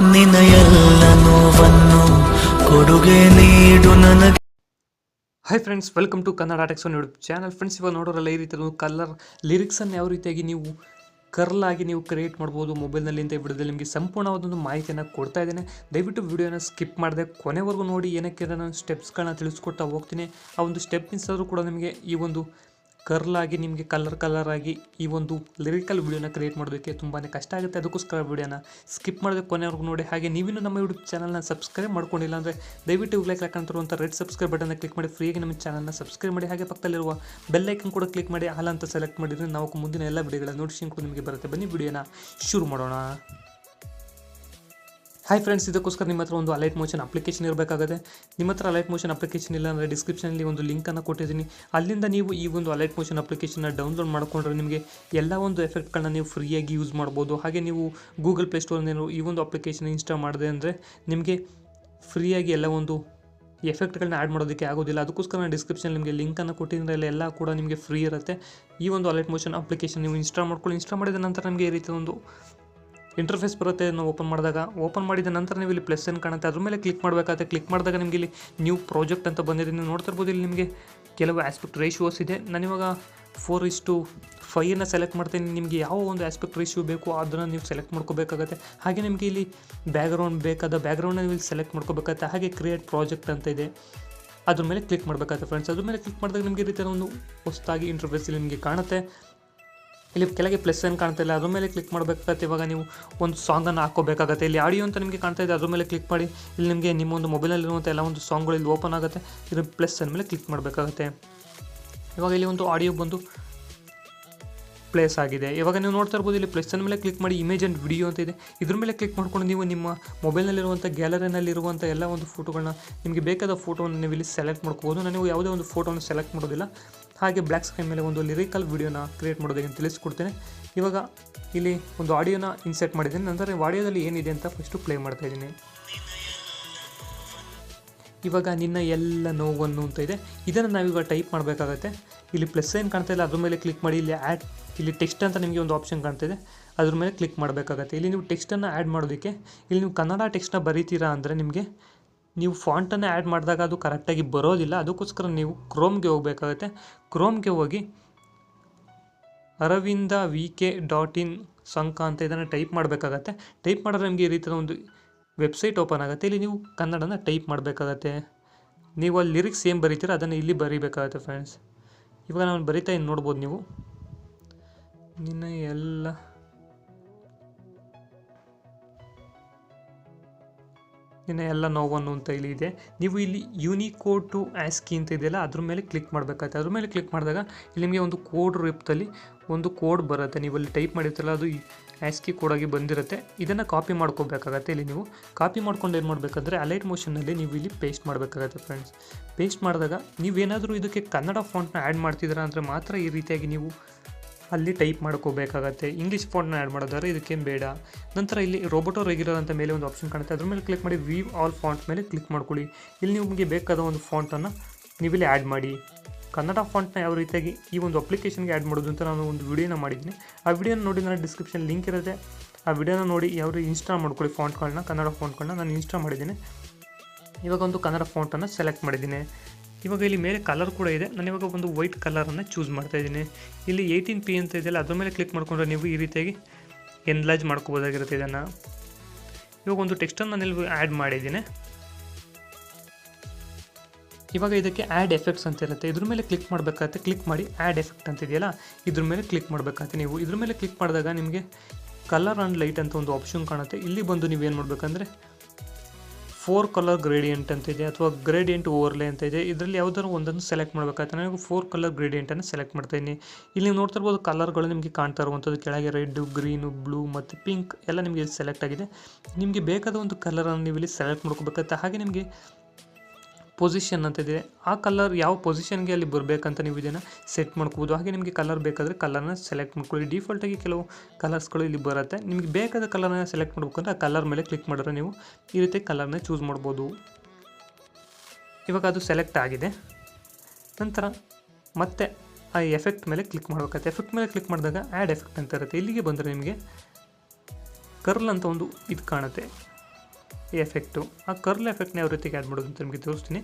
ನಿನ್ನ ಎಲ್ಲ ನೋವನ್ನು ಕೊಡುಗೆ ನೀಡು ನನಗೆ. Hi friends welcome to Kannada techs YouTube channel friends ಇವಾಗ ನೋಡೋರಲ್ಲ ಈ ರೀತಿ ಒಂದು ಕಲರ್ ಲಿರಿಕ್ಸನ್ನು ಯಾವ ರೀತಿಯಾಗಿ ನೀವು ಕರ್ಲ್ ಆಗಿ ನೀವು ಕ್ರಿಯೇಟ್ ಮಾಡ್ಬೋದು ಮೊಬೈಲ್ನಲ್ಲಿ ಅಂತ ವಿಡಿಯೋದಲ್ಲಿ ನಿಮಗೆ ಸಂಪೂರ್ಣವಾದೊಂದು ಮಾಹಿತಿಯನ್ನು ಕೊಡ್ತಾ ಇದ್ದೇನೆ. ದಯವಿಟ್ಟು ವಿಡಿಯೋನ ಸ್ಕಿಪ್ ಮಾಡಿದೆ ಕೊನೆವರೆಗೂ ನೋಡಿ, ಏನಕ್ಕೆ ನಾನು ಸ್ಟೆಪ್ಸ್ಗಳನ್ನ ತಿಳಿಸ್ಕೊಡ್ತಾ ಹೋಗ್ತೀನಿ. ಆ ಒಂದು ಸ್ಟೆಪ್ ಮಿಸ್ ಆದರೂ ಕೂಡ ನಿಮಗೆ ಈ ಒಂದು ಕರ್ಲ್ ಆಗಿ ನಿಮಗೆ ಕಲರ್ ಆಗಿ ಈ ಒಂದು ಲಿರಿಕಲ್ ವಿಡಿಯೋನ ಕ್ರಿಯೇಟ್ ಮಾಡೋದಕ್ಕೆ ತುಂಬಾ ಕಷ್ಟ ಆಗುತ್ತೆ. ಅದಕ್ಕೋಸ್ಕರ ವಿಡಿಯೋನ ಸ್ಕಿಪ್ ಮಾಡೋದಕ್ಕೆ ಕೊನೆವರೆಗೂ ನೋಡಿ. ಹಾಗೆ ನೀವಿನ್ನೂ ನಮ್ಮ ಯೂಟ್ಯೂಬ್ ಚಾನಲ್ನ ಸಬ್ಸ್ಕ್ರೈಬ್ ಮಾಡ್ಕೊಂಡಿಲ್ಲ ಅಂದರೆ ದಯವಿಟ್ಟು ಲೈಕ್ ಹಾಕಂತಿರುವಂಥ ರೆಡ್ ಸಬ್ಸ್ಕ್ರೈಬ್ ಬಟನ್ನ ಕ್ಲಿಕ್ ಮಾಡಿ. ಫ್ರೀಯಾಗಿ ನಮ್ಮ ಚಾನಲ್ನ ಸಬ್ಸ್ಕ್ರೈಬ್ ಮಾಡಿ. ಹಾಗೆ ಪಕ್ಕದಲ್ಲಿರುವ ಬೆಲ್ ಐಕನ್ ಕೂಡ ಕ್ಲಿಕ್ ಮಾಡಿ. ಹಾಲ್ ಅಂತ ಸೆಲೆಕ್ಟ್ ಮಾಡಿದರೆ ನಾವು ಮುಂದಿನ ಎಲ್ಲ ವಿಡಿಯೋಗಳ ನೋಟಿಫಿಕೇಶನ್ ನಿಮಗೆ ಬರುತ್ತೆ. ಬನ್ನಿ ವಿಡಿಯೋನ ಶುರು ಮಾಡೋಣ. ಹಾಯ್ ಫ್ರೆಂಡ್ಸ್ ಇದಕ್ಕೋಸ್ಕರ ನಿಮ್ಮ ಹತ್ರ ಒಂದು ಅಲೈಟ್ ಮೋಷನ್ ಅಪ್ಲಿಕೇಶನ್ ಇರಬೇಕಾಗುತ್ತೆ. ನಿಮ್ಮ ಹತ್ರ ಅಲೈಟ್ ಮೋಷನ್ ಅಪ್ಲಿಕೇಶನ್ ಇಲ್ಲ ಅಂದರೆ ಡಿಸ್ಕ್ರಿಪ್ಷನಲ್ಲಿ ಒಂದು ಲಿಂಕನ್ನು ಕೊಟ್ಟಿದ್ದೀನಿ. ಅಲ್ಲಿಂದ ನೀವು ಈ ಒಂದು ಅಲೈಟ್ ಮೋಷನ್ ಅಪ್ಲಿಕೇಶನ್ನ ಡೌನ್ಲೋಡ್ ಮಾಡಿಕೊಂಡ್ರೆ ನಿಮಗೆ ಎಲ್ಲ ಒಂದು ಎಫೆಕ್ಟ್ಗಳನ್ನ ನೀವು ಫ್ರೀಯಾಗಿ ಯೂಸ್ ಮಾಡ್ಬೋದು. ಹಾಗೆ ನೀವು ಗೂಗಲ್ ಪ್ಲೇಸ್ಟೋರ್ನೇನು ಈ ಒಂದು ಅಪ್ಲಿಕೇಶನ್ ಇನ್ಸ್ಟಾಲ್ ಮಾಡಿದೆ ಅಂದರೆ ನಿಮಗೆ ಫ್ರೀಯಾಗಿ ಎಲ್ಲ ಒಂದು ಎಫೆಕ್ಟ್ಗಳನ್ನ ಆ್ಯಡ್ ಮಾಡೋದಕ್ಕೆ ಆಗೋದಿಲ್ಲ. ಅದಕ್ಕೋಸ್ಕರ ನಾನು ಡಿಸ್ಕ್ರಿಪ್ಷನ್ ನಿಮಗೆ ಲಿಂಕನ್ನು ಕೊಟ್ಟಿದ್ರೆ ಅಲ್ಲಿ ಎಲ್ಲ ಕೂಡ ನಿಮಗೆ ಫ್ರೀ ಇರುತ್ತೆ. ಈ ಒಂದು ಅಲೈಟ್ ಮೋಷನ್ ಅಪ್ಲಿಕೇಶನ್ ನೀವು ಇನ್ಸ್ಟಾಲ್ ಮಾಡ್ಕೊಳ್ಳಿ. ಇನ್ಸ್ಟಾಲ್ ಮಾಡಿದ ನಂತರ ನಿಮಗೆ ಈ ರೀತಿ ಒಂದು ಇಂಟರ್ಫೇಸ್ ಬರುತ್ತೆ ಅದನ್ನು ಓಪನ್ ಮಾಡಿದಾಗ ಓಪನ್ ಮಾಡಿದ ನಂತರ ನೀವು ಇಲ್ಲಿ ಪ್ಲಸ್ ಏನು ಕಾಣುತ್ತೆ. ಅದ್ರ ಮೇಲೆ ಕ್ಲಿಕ್ ಮಾಡಬೇಕಾಗುತ್ತೆ ಕ್ಲಿಕ್ ಮಾಡಿದಾಗ ನಿಮಗೆ ಇಲ್ಲಿ ನ್ಯೂ ಪ್ರಾಜೆಕ್ಟ್ ಅಂತ ಬಂದಿದೆ. ನೀವು ನೋಡ್ತಾ ಇರ್ಬೋದು ಇಲ್ಲಿ ನಿಮಗೆ ಕೆಲವು ಆಸ್ಪೆಕ್ಟ್ ರೇಷಿಯೋಸ್ ಇದೆ. ನಾನಿವಾಗ ಫೋರ್ ಇಸ್ಟು ಫೈಯನ್ನು ಸೆಲೆಕ್ಟ್ ಮಾಡ್ತೀನಿ. ನಿಮಗೆ ಯಾವ ಒಂದು ಆಸ್ಪೆಕ್ಟ್ ರೇಷಿಯೋ ಬೇಕು ಅದನ್ನು ನೀವು ಸೆಲೆಕ್ಟ್ ಮಾಡ್ಕೋಬೇಕಾಗತ್ತೆ. ಹಾಗೆ ನಿಮಗೆ ಇಲ್ಲಿ ಬ್ಯಾಕ್ಗ್ರೌಂಡ್ ಬೇಕಾದ ಬ್ಯಾಕ್ಗ್ರೌಂಡ್ನ ನೀವು ಇಲ್ಲಿ ಸೆಲೆಕ್ಟ್ ಮಾಡ್ಕೋಬೇಕಾಗತ್ತೆ. ಹಾಗೆ ಕ್ರಿಯೇಟ್ ಪ್ರಾಜೆಕ್ಟ್ ಅಂತ ಇದೆ. ಅದ್ರ ಮೇಲೆ ಕ್ಲಿಕ್ ಮಾಡಬೇಕಾಗುತ್ತೆ ಫ್ರೆಂಡ್ಸ್ ಅದ್ರ ಮೇಲೆ ಕ್ಲಿಕ್ ಮಾಡಿದಾಗ ನಿಮಗೆ ಈ ರೀತಿಯ ಒಂದು ಹೊಸದಾಗಿ ಇಂಟರ್ಫೇಸ್ ಇಲ್ಲಿ ನಿಮಗೆ ಕಾಣುತ್ತೆ. ಇಲ್ಲಿ ಕೆಳಗೆ ಪ್ಲಸ್ ಏನು ಕಾಣ್ತಾ ಇಲ್ಲ. ಅದ್ರ ಮೇಲೆ ಕ್ಲಿಕ್ ಮಾಡಬೇಕಾಗತ್ತೆ. ಇವಾಗ ನೀವು ಒಂದು ಸಾಂಗನ್ನು ಹಾಕೋಬೇಕಾಗತ್ತೆ ಇಲ್ಲಿ ಆಡಿಯೋ ಅಂತ ನಿಮಗೆ ಕಾಣ್ತಾ ಇದೆ. ಅದ್ರ ಮೇಲೆ ಕ್ಲಿಕ್ ಮಾಡಿ. ಇಲ್ಲಿ ನಿಮಗೆ ನಿಮ್ಮ ಒಂದು ಮೊಬೈಲಲ್ಲಿರುವಂಥ ಎಲ್ಲ ಒಂದು ಸಾಂಗ್ಗಳು ಇಲ್ಲಿ ಓಪನ್ ಆಗುತ್ತೆ. ಇದ್ರ ಪ್ಲಸ್ ಮೇಲೆ ಕ್ಲಿಕ್ ಮಾಡಬೇಕಾಗತ್ತೆ. ಇವಾಗ ಇಲ್ಲಿ ಒಂದು ಆಡಿಯೋ ಬಂದು ಪ್ಲೇಸ್ ಆಗಿದೆ. ಇವಾಗ ನೀವು ನೋಡ್ತಾ ಇರ್ಬೋದು, ಇಲ್ಲಿ ಪ್ಲಸ್ ಮೇಲೆ ಕ್ಲಿಕ್ ಮಾಡಿ ಇಮೇಜ್ ಆ್ಯಂಡ್ ವಿಡಿಯೋ ಅಂತ ಇದೆ. ಇದ್ರ ಮೇಲೆ ಕ್ಲಿಕ್ ಮಾಡ್ಕೊಂಡು ನೀವು ನಿಮ್ಮ ಮೊಬೈಲ್ನಲ್ಲಿರುವಂಥ ಗ್ಯಾಲರಿನಲ್ಲಿರುವಂಥ ಎಲ್ಲ ಒಂದು ಫೋಟೋಗಳನ್ನ ನಿಮಗೆ ಬೇಕಾದ ಫೋಟೋವನ್ನು ನೀವು ಇಲ್ಲಿ ಸೆಲೆಕ್ಟ್ ಮಾಡ್ಕೋಬೋದು. ನಾನು ಯಾವುದೇ ಒಂದು ಫೋಟೋನ ಸೆಲೆಕ್ಟ್ ಮಾಡೋದಿಲ್ಲ. ಹಾಗೆ ಬ್ಲ್ಯಾಕ್ ಸ್ಕ್ರೀನ್ ಮೇಲೆ ಒಂದು ಲಿರಿಕಲ್ ವಿಡಿಯೋನ ಕ್ರಿಯೇಟ್ ಮಾಡೋದಕ್ಕೆ ತಿಳಿಸ್ಕೊಡ್ತೇನೆ. ಇವಾಗ ಇಲ್ಲಿ ಒಂದು ಆಡಿಯೋನ ಇನ್ಸೆಟ್ ಮಾಡಿದ್ದೀನಿ. ನಂತರ ಆಡಿಯೋದಲ್ಲಿ ಏನಿದೆ ಅಂತ ಫಸ್ಟು ಪ್ಲೇ ಮಾಡ್ತಾ ಇದ್ದೀನಿ. ಇವಾಗ ನಿನ್ನ ಎಲ್ಲ ನೋವನ್ನು ಅಂತ ಇದೆ. ಇದನ್ನು ನಾವೀಗ ಟೈಪ್ ಮಾಡಬೇಕಾಗತ್ತೆ. ಇಲ್ಲಿ ಪ್ಲಸ್ ಏನು ಕಾಣ್ತಾ ಇಲ್ಲ. ಅದ್ರ ಮೇಲೆ ಕ್ಲಿಕ್ ಮಾಡಿ, ಇಲ್ಲಿ ಆ್ಯಡ್ ಇಲ್ಲಿ ಟೆಕ್ಸ್ಟ್ ಅಂತ ನಿಮಗೆ ಒಂದು ಆಪ್ಷನ್ ಕಾಣ್ತಾ ಇದೆ. ಅದ್ರ ಮೇಲೆ ಕ್ಲಿಕ್ ಮಾಡಬೇಕಾಗತ್ತೆ. ಇಲ್ಲಿ ನೀವು ಟೆಕ್ಸ್ಟನ್ನು ಆ್ಯಡ್ ಮಾಡೋದಕ್ಕೆ, ಇಲ್ಲಿ ನೀವು ಕನ್ನಡ ಟೆಕ್ಸ್ಟ್ನ ಬರೀತೀರಾ ಅಂದರೆ ನಿಮಗೆ ನೀವು ಫಾಂಟನ್ನು ಆ್ಯಡ್ ಮಾಡಿದಾಗ ಅದು ಕರೆಕ್ಟಾಗಿ ಬರೋದಿಲ್ಲ. ಅದಕ್ಕೋಸ್ಕರ ನೀವು ಕ್ರೋಮ್ಗೆ ಹೋಗಬೇಕಾಗತ್ತೆ. ಕ್ರೋಮ್ಗೆ ಹೋಗಿ Aravind V K dot in ಸಂಕ ಅಂತ ಇದನ್ನು ಟೈಪ್ ಮಾಡಬೇಕಾಗತ್ತೆ. ಟೈಪ್ ಮಾಡಿದ್ರೆ ನಿಮಗೆ ಈ ರೀತಿಯ ಒಂದು ವೆಬ್ಸೈಟ್ ಓಪನ್ ಆಗುತ್ತೆ. ಇಲ್ಲಿ ನೀವು ಕನ್ನಡನ ಟೈಪ್ ಮಾಡಬೇಕಾಗತ್ತೆ. ನೀವು ಅಲ್ಲಿ ಲಿರಿಕ್ಸ್ ಏನು ಬರೀತೀರ ಅದನ್ನು ಇಲ್ಲಿ ಬರೀಬೇಕಾಗತ್ತೆ ಫ್ರೆಂಡ್ಸ್ ಇವಾಗ ನಾನು ಬರಿತಾ ಇನ್ನು ನೋಡ್ಬೋದು ನೀವು. ನಿನ್ನ ಎಲ್ಲ ನಿನ್ನ ಎಲ್ಲ ನೋವನ್ನು ಅಂತ ಇಲ್ಲಿ ಇದೆ. ನೀವು ಇಲ್ಲಿ ಯೂನಿಕೋಡ್ ಟು ಆಸ್ಕಿ ಅಂತ ಇದೆಯಲ್ಲ, ಅದ್ರ ಮೇಲೆ ಕ್ಲಿಕ್ ಮಾಡಬೇಕಾಗುತ್ತೆ. ಅದ್ರ ಮೇಲೆ ಕ್ಲಿಕ್ ಮಾಡಿದಾಗ ಇಲ್ಲಿ ನಿಮಗೆ ಒಂದು ಕೋಡ್ ರೂಪದಲ್ಲಿ ಒಂದು ಕೋಡ್ ಬರುತ್ತೆ. ನೀವು ಅಲ್ಲಿ ಟೈಪ್ ಮಾಡಿರ್ತೀರಲ್ಲ, ಅದು ಆಸ್ಕಿ ಕೋಡಾಗಿ ಬಂದಿರುತ್ತೆ. ಇದನ್ನು ಕಾಪಿ ಮಾಡ್ಕೋಬೇಕಾಗತ್ತೆ ಇಲ್ಲಿ ನೀವು. ಕಾಪಿ ಮಾಡ್ಕೊಂಡು ಏನು ಮಾಡಬೇಕಂದ್ರೆ ಅಲೈಟ್ ಮೋಷನಲ್ಲಿ ನೀವು ಇಲ್ಲಿ ಪೇಸ್ಟ್ ಮಾಡಬೇಕಾಗತ್ತೆ ಫ್ರೆಂಡ್ಸ್ ಪೇಸ್ಟ್ ಮಾಡಿದಾಗ ನೀವೇನಾದರೂ ಇದಕ್ಕೆ ಕನ್ನಡ ಫಾಂಟ್ನ ಆ್ಯಡ್ ಮಾಡ್ತಿದ್ದೀರಾ ಅಂದರೆ ಮಾತ್ರ ಈ ರೀತಿಯಾಗಿ ನೀವು ಅಲ್ಲಿ ಟೈಪ್ ಮಾಡ್ಕೋಬೇಕಾಗತ್ತೆ. ಇಂಗ್ಲೀಷ್ ಫಾಂಟ್ನ ಆ್ಯಡ್ ಮಾಡೋದಾದ್ರೆ ಇದಕ್ಕೇನು ಬೇಡ. ನಂತರ ಇಲ್ಲಿ ರೋಬೋಟೋ ರೆಗ್ಯುಲರ್ ಅಂತ ಮೇಲೆ ಒಂದು ಆಪ್ಷನ್ ಕಾಣುತ್ತೆ. ಅದ್ರ ಮೇಲೆ ಕ್ಲಿಕ್ ಮಾಡಿ ವಿ ಆಲ್ ಫಾಂಟ್ ಮೇಲೆ ಕ್ಲಿಕ್ ಮಾಡ್ಕೊಳ್ಳಿ. ಇಲ್ಲಿ ನಿಮಗೆ ಬೇಕಾದ ಒಂದು ಫಾಂಟನ್ನು ನೀವಿಲ್ಲಿ ಆ್ಯಡ್ ಮಾಡಿ. ಕನ್ನಡ ಫಾಂಟ್ನ ಯಾವ ರೀತಿಯಾಗಿ ಈ ಒಂದು ಅಪ್ಲಿಕೇಶನ್ಗೆ ಆ್ಯಡ್ ಮಾಡೋದು ಅಂತ ನಾನು ಒಂದು ವಿಡಿಯೋನ ಮಾಡಿದ್ದೀನಿ. ಆ ವಿಡಿಯೋನ ನೋಡಿ ನಾನು ಡಿಸ್ಕ್ರಿಪ್ಷನ್ ಲಿಂಕ್ ಇರುತ್ತೆ. ಆ ವಿಡಿಯೋನ ನೋಡಿ ಯಾವ ರೀತಿ ಇನ್ಸ್ಟಾಲ್ ಮಾಡ್ಕೊಳ್ಳಿ ಫಾಂಟ್ಗಳನ್ನ ಕನ್ನಡ ಫಾಂಟ್ಗಳನ್ನ ನಾನು ಇನ್ಸ್ಟಾಲ್ ಮಾಡಿದ್ದೀನಿ. ಇವಾಗ ಒಂದು ಕನ್ನಡ ಫಾಂಟನ್ನು ಸೆಲೆಕ್ಟ್ ಮಾಡಿದ್ದೀನಿ. ಇವಾಗ ಇಲ್ಲಿ ಮೇಲೆ ಕಲರ್ ಕೂಡ ಇದೆ. ನಾನು ಇವಾಗ ಒಂದು ವೈಟ್ ಕಲರನ್ನು ಚೂಸ್ ಮಾಡ್ತಾ ಇದ್ದೀನಿ. ಇಲ್ಲಿ ಏಯ್ಟೀನ್ ಪಿ ಅಂತ ಇದೆಯಲ್ಲ ಅದ್ರ ಮೇಲೆ ಕ್ಲಿಕ್ ಮಾಡಿಕೊಂಡ್ರೆ ನೀವು ಈ ರೀತಿಯಾಗಿ ಎನ್ಲಾಜ್ ಮಾಡ್ಕೋಬೋದಾಗಿರುತ್ತೆ ಇದನ್ನು. ಇವಾಗ ಒಂದು ಟೆಕ್ಸ್ಟನ್ನು ನಾನು ಇಲ್ಲಿ ಆ್ಯಡ್ ಮಾಡಿದ್ದೀನಿ. ಇವಾಗ ಇದಕ್ಕೆ ಆ್ಯಡ್ ಎಫೆಕ್ಟ್ಸ್ ಅಂತ ಇರುತ್ತೆ. ಇದ್ರ ಮೇಲೆ ಕ್ಲಿಕ್ ಮಾಡಬೇಕಾಗುತ್ತೆ ಕ್ಲಿಕ್ ಮಾಡಿ ಆ್ಯಡ್ ಎಫೆಕ್ಟ್ ಅಂತ ಇದೆಯಲ್ಲ, ಇದ್ರ ಮೇಲೆ ಕ್ಲಿಕ್ ಮಾಡಬೇಕಾಗುತ್ತೆ ನೀವು ಇದ್ರ ಮೇಲೆ ಕ್ಲಿಕ್ ಮಾಡಿದಾಗ ನಿಮಗೆ ಕಲರ್ ಆ್ಯಂಡ್ ಲೈಟ್ ಅಂತ ಒಂದು ಆಪ್ಷನ್ ಕಾಣುತ್ತೆ. ಇಲ್ಲಿ ಬಂದು ನೀವೇನು ಮಾಡಬೇಕಂದ್ರೆ ಫೋರ್ ಕಲರ್ ಗ್ರೇಡಿಯಂಟ್ ಅಂತ ಇದೆ ಅಥವಾ ಗ್ರೇಡಿಯಂಟ್ ಓವರ್ಲೆ ಅಂತ ಇದೆ. ಇದರಲ್ಲಿ ಯಾವುದಾದ್ರು ಒಂದನ್ನು ಸೆಲೆಕ್ಟ್ ಮಾಡಬೇಕಾಗುತ್ತೆ ನಾನು ಫೋರ್ ಕಲರ್ ಗ್ರೇಡಿಯಂಟನ್ನು ಸೆಲೆಕ್ಟ್ ಮಾಡ್ತಾ ಇದ್ದೀನಿ. ಇಲ್ಲಿ ನೀವು ನೋಡ್ತಾ ಇರ್ಬೋದು ಕಲರ್ಗಳು ನಿಮಗೆ ಕಾಣ್ತಾ ಇರುವಂಥದ್ದು. ಕೆಳಗೆ ರೆಡ್ ಗ್ರೀನು ಬ್ಲೂ ಮತ್ತು ಪಿಂಕ್ ಎಲ್ಲ ನಿಮಗೆ ಸೆಲೆಕ್ಟ್ ಆಗಿದೆ. ನಿಮಗೆ ಬೇಕಾದ ಒಂದು ಕಲರನ್ನು ನೀವು ಇಲ್ಲಿ ಸೆಲೆಕ್ಟ್ ಮಾಡ್ಕೋಬೇಕಾಗುತ್ತೆ. ಹಾಗೆ ನಿಮಗೆ ಪೊಸಿಷನ್ ಅಂತ ಇದೆ. ಆ ಕಲರ್ ಯಾವ ಪೊಸಿಷನ್ಗೆ ಅಲ್ಲಿ ಬರಬೇಕಂತ ನೀವು ಇದನ್ನು ಸೆಟ್ ಮಾಡ್ಕೋಬೋದು. ಹಾಗೆ ನಿಮಗೆ ಕಲರ್ ಬೇಕಾದರೆ ಕಲರ್ನ ಸೆಲೆಕ್ಟ್ ಮಾಡ್ಕೊಳ್ಳಿ. ಡಿಫಾಲ್ಟಾಗಿ ಕೆಲವು ಕಲರ್ಸ್ಗಳು ಇಲ್ಲಿ ಬರುತ್ತೆ. ನಿಮಗೆ ಬೇಕಾದ ಕಲರ್ನ ಸೆಲೆಕ್ಟ್ ಮಾಡ್ಬೇಕಂದ್ರೆ ಆ ಕಲರ್ ಮೇಲೆ ಕ್ಲಿಕ್ ಮಾಡಿದ್ರೆ ನೀವು ಈ ರೀತಿ ಕಲರ್ನ ಚೂಸ್ ಮಾಡ್ಬೋದು. ಇವಾಗ ಅದು ಸೆಲೆಕ್ಟ್ ಆಗಿದೆ. ನಂತರ ಮತ್ತೆ ಆ ಎಫೆಕ್ಟ್ ಮೇಲೆ ಕ್ಲಿಕ್ ಮಾಡಬೇಕಾಗುತ್ತೆ. ಎಫೆಕ್ಟ್ ಮೇಲೆ ಕ್ಲಿಕ್ ಮಾಡಿದಾಗ ಆ್ಯಡ್ ಎಫೆಕ್ಟ್ ಅಂತ ಇರುತ್ತೆ. ಇಲ್ಲಿಗೆ ಬಂದರೆ ನಿಮಗೆ ಕರ್ಲ್ ಅಂತ ಒಂದು ಇದು ಕಾಣುತ್ತೆ. ಎಫೆಕ್ಟು. ಆ ಕರ್ಲ್ ಎಫೆಕ್ಟ್ನ ಯಾವ ರೀತಿಗೆ ಆ್ಯಡ್ ಮಾಡೋದು ಅಂತ ನಿಮಗೆ ತೋರಿಸ್ತೀನಿ.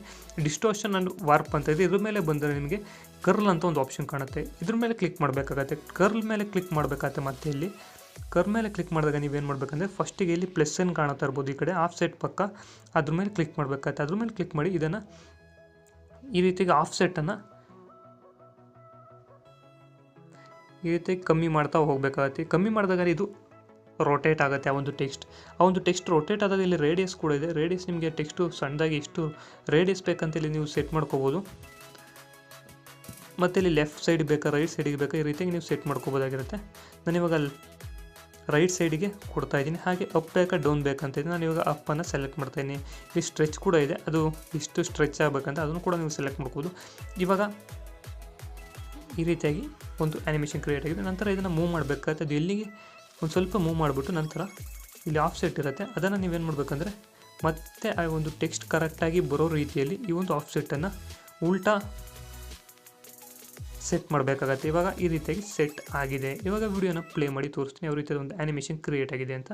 ಡಿಸ್ಟೋಷನ್ ಆ್ಯಂಡ್ ವಾರ್ಪ್ ಅಂತ ಇದೆ. ಇದ್ರ ಮೇಲೆ ಬಂದರೆ ನಿಮಗೆ ಕರ್ಲ್ ಅಂತ ಒಂದು ಆಪ್ಷನ್ ಕಾಣುತ್ತೆ. ಇದ್ರ ಮೇಲೆ ಕ್ಲಿಕ್ ಮಾಡಬೇಕಾಗತ್ತೆ. ಕರ್ಲ್ ಮೇಲೆ ಕ್ಲಿಕ್ ಮಾಡಬೇಕಾಗತ್ತೆ ಮತ್ತೆ ಇಲ್ಲಿ. ಕರ್ ಮೇಲೆ ಕ್ಲಿಕ್ ಮಾಡಿದಾಗ ನೀವೇನು ಮಾಡಬೇಕಂದ್ರೆ ಫಸ್ಟಿಗೆ ಇಲ್ಲಿ ಪ್ಲಸ್ ಏನು ಕಾಣುತ್ತಾ ಇರ್ಬೋದು ಈ ಕಡೆ. ಆಫ್ ಸೆಟ್ ಪಕ್ಕ ಅದ್ರ ಮೇಲೆ ಕ್ಲಿಕ್ ಮಾಡಬೇಕಾಗತ್ತೆ. ಅದ್ರ ಮೇಲೆ ಕ್ಲಿಕ್ ಮಾಡಿ ಇದನ್ನು ಈ ರೀತಿಗೆ ಆಫ್ ಸೆಟ್ಟನ್ನು ಈ ರೀತಿ ಕಮ್ಮಿ ಮಾಡ್ತಾ ಹೋಗಬೇಕಾಗತ್ತೆ. ಕಮ್ಮಿ ಮಾಡಿದಾಗ ಇದು ರೊಟೇಟ್ ಆಗುತ್ತೆ ಆ ಒಂದು ಟೆಕ್ಸ್ಟ್ ಆ ಒಂದು ಟೆಕ್ಸ್ಟ್ ರೊಟೇಟ್ ಆದಾಗ ಇಲ್ಲಿ ರೇಡಿಯಸ್ ಕೂಡ ಇದೆ. ರೇಡಿಯಸ್ ನಿಮಗೆ ಟೆಕ್ಸ್ಟು ಸಣ್ಣದಾಗಿ ಎಷ್ಟು ರೇಡಿಯಸ್ ಬೇಕಂತ ಇಲ್ಲಿ ನೀವು ಸೆಟ್ ಮಾಡ್ಕೋಬೋದು. ಮತ್ತು ಇಲ್ಲಿ ಲೆಫ್ಟ್ ಸೈಡ್ ಬೇಕಾ ರೈಟ್ ಸೈಡಿಗೆ ಬೇಕಾ, ಈ ರೀತಿಯಾಗಿ ನೀವು ಸೆಟ್ ಮಾಡ್ಕೋಬೋದಾಗಿರುತ್ತೆ. ನಾನು ಇವಾಗ ರೈಟ್ ಸೈಡಿಗೆ ಕೊಡ್ತಾ ಇದ್ದೀನಿ. ಹಾಗೆ ಅಪ್ ಬೇಕಾ ಡೌನ್ ಬೇಕಂತ ಇದ್ದೀನಿ ನಾನು ಇವಾಗ ಅಪ್ಪನ್ನು ಸೆಲೆಕ್ಟ್ ಮಾಡ್ತಾಯಿದ್ದೀನಿ ಇಲ್ಲಿ ಸ್ಟ್ರೆಚ್ ಕೂಡ ಇದೆ. ಅದು ಇಷ್ಟು ಸ್ಟ್ರೆಚ್ ಆಗಬೇಕಂತ ಅದನ್ನು ಕೂಡ ನೀವು ಸೆಲೆಕ್ಟ್ ಮಾಡ್ಬೋದು ಇವಾಗ ಈ ರೀತಿಯಾಗಿ ಒಂದು ಆ್ಯನಿಮೇಷನ್ ಕ್ರಿಯೇಟ್ ಆಗಿದೆ. ನಂತರ ಇದನ್ನು ಮೂವ್ ಮಾಡಬೇಕಾಗುತ್ತೆ. ಅದು ಎಲ್ಲಿಗೆ ಒಂದು ಸ್ವಲ್ಪ ಮೂವ್ ಮಾಡಿಬಿಟ್ಟು ನಂತರ ಇಲ್ಲಿ ಆಫ್ ಸೆಟ್ ಇರುತ್ತೆ. ಅದನ್ನು ನೀವೇನು ಮಾಡಬೇಕಂದ್ರೆ ಮತ್ತೆ ಆ ಒಂದು ಟೆಕ್ಸ್ಟ್ ಕರೆಕ್ಟಾಗಿ ಬರೋ ರೀತಿಯಲ್ಲಿ ಈ ಒಂದು ಆಫ್ ಸೆಟ್ಟನ್ನು ಉಲ್ಟಾ ಸೆಟ್ ಮಾಡಬೇಕಾಗತ್ತೆ. ಇವಾಗ ಈ ರೀತಿಯಾಗಿ ಸೆಟ್ ಆಗಿದೆ. ಇವಾಗ ವಿಡಿಯೋನ ಪ್ಲೇ ಮಾಡಿ ತೋರಿಸ್ತೀನಿ. ಯಾವ ರೀತಿಯಾದ ಒಂದು ಆ್ಯನಿಮೇಷನ್ ಕ್ರಿಯೇಟ್ ಆಗಿದೆ ಅಂತ.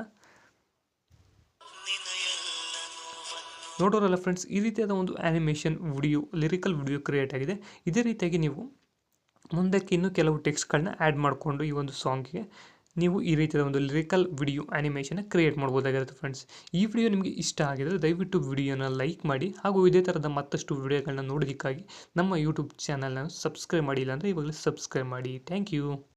ನೋಡೋರಲ್ಲ ಫ್ರೆಂಡ್ಸ್ ಈ ರೀತಿಯಾದ ಒಂದು animation video lyrical video create ಆಗಿದೆ. ಇದೇ ರೀತಿಯಾಗಿ ನೀವು ಮುಂದಕ್ಕೆ ಇನ್ನೂ ಕೆಲವು ಟೆಕ್ಸ್ಟ್ಗಳನ್ನ ಆ್ಯಡ್ ಮಾಡಿಕೊಂಡು ಈ ಒಂದು ಸಾಂಗ್ಗೆ ನೀವು ಈ ರೀತಿಯಾದ ಒಂದು ಲಿರಿಕಲ್ ವಿಡಿಯೋ ಆ್ಯನಿಮೇಷನ್ನ ಕ್ರಿಯೇಟ್ ಮಾಡ್ಬೋದಾಗಿರುತ್ತೆ ಫ್ರೆಂಡ್ಸ್ ಈ ವಿಡಿಯೋ ನಿಮಗೆ ಇಷ್ಟ ಆಗಿದ್ರೆ ದಯವಿಟ್ಟು ವಿಡಿಯೋನ ಲೈಕ್ ಮಾಡಿ ಹಾಗೂ ಇದೇ ಥರದ ಮತ್ತಷ್ಟು ವಿಡಿಯೋಗಳನ್ನ ನೋಡೋದಕ್ಕಾಗಿ ನಮ್ಮ ಯೂಟ್ಯೂಬ್ ಚಾನಲ್ನ ಸಬ್ಸ್ಕ್ರೈಬ್ ಮಾಡಿಲ್ಲ ಅಂದರೆ ಇವಾಗಲೇ ಸಬ್ಸ್ಕ್ರೈಬ್ ಮಾಡಿ. Thank you